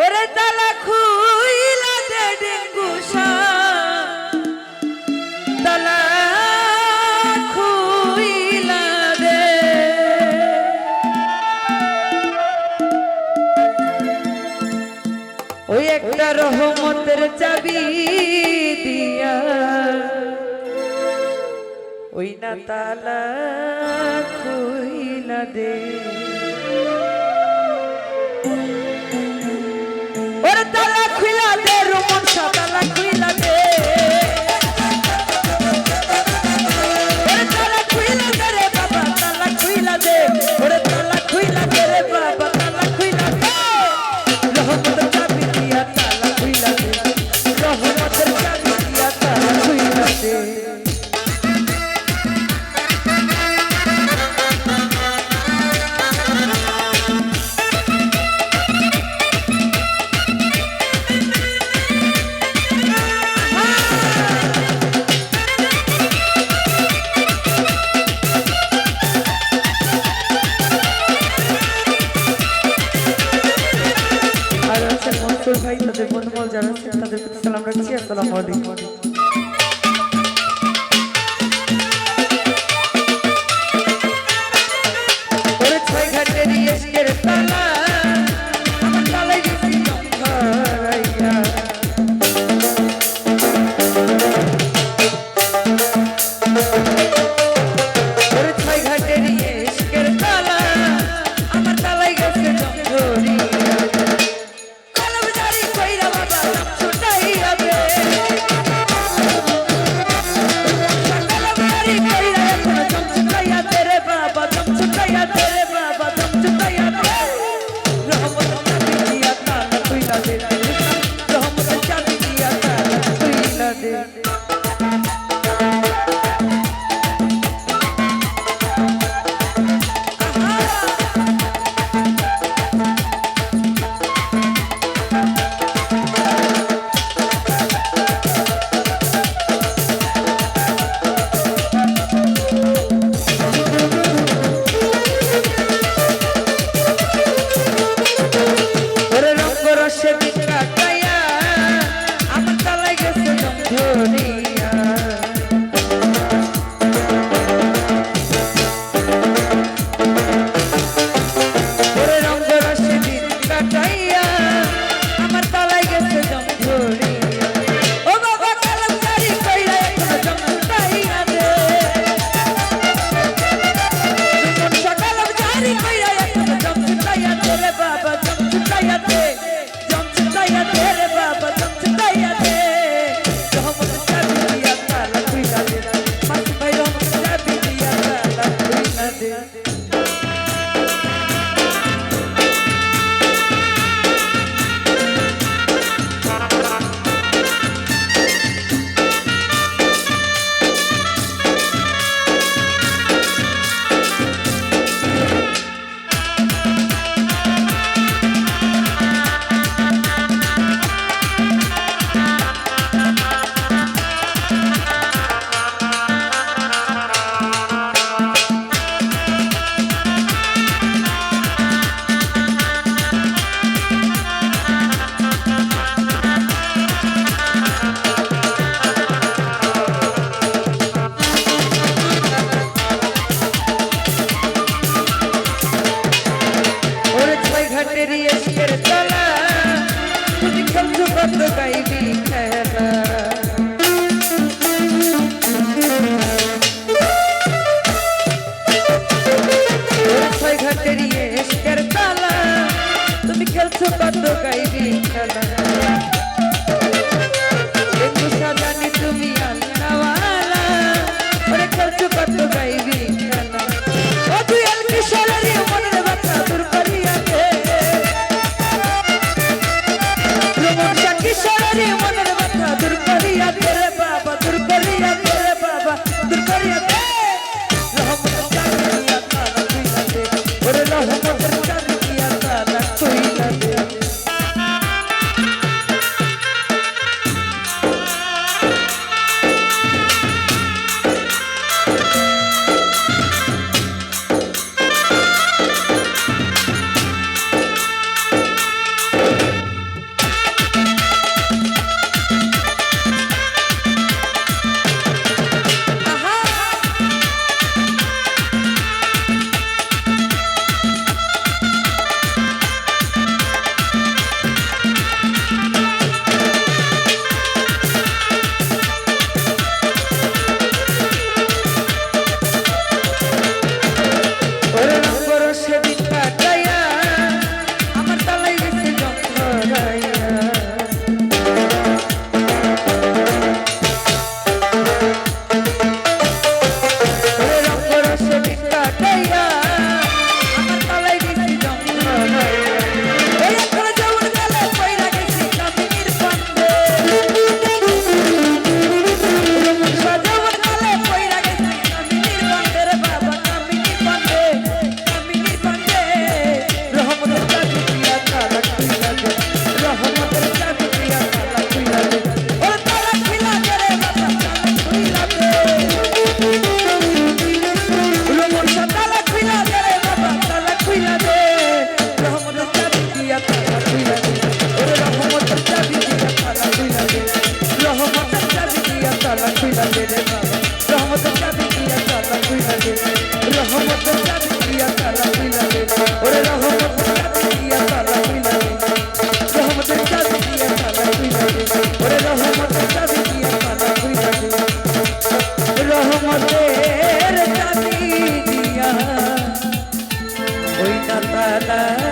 ওরে তালা খুইলা দে তালা খুইলা ওই একটা রহমতের চাবি দিয়া। ওই না তালা খুইলা দে। রাতুল ভাই তাদের বন্ধুবল যারা তাদের প্রতি সালাম রাখছি আসসালামু আলাইকুম। বন্ধু বন্ধু গাইবি খেলা ঘাটের ইয়ে তুমি খেলছো বন্ধু গাইবি খেলা। la la.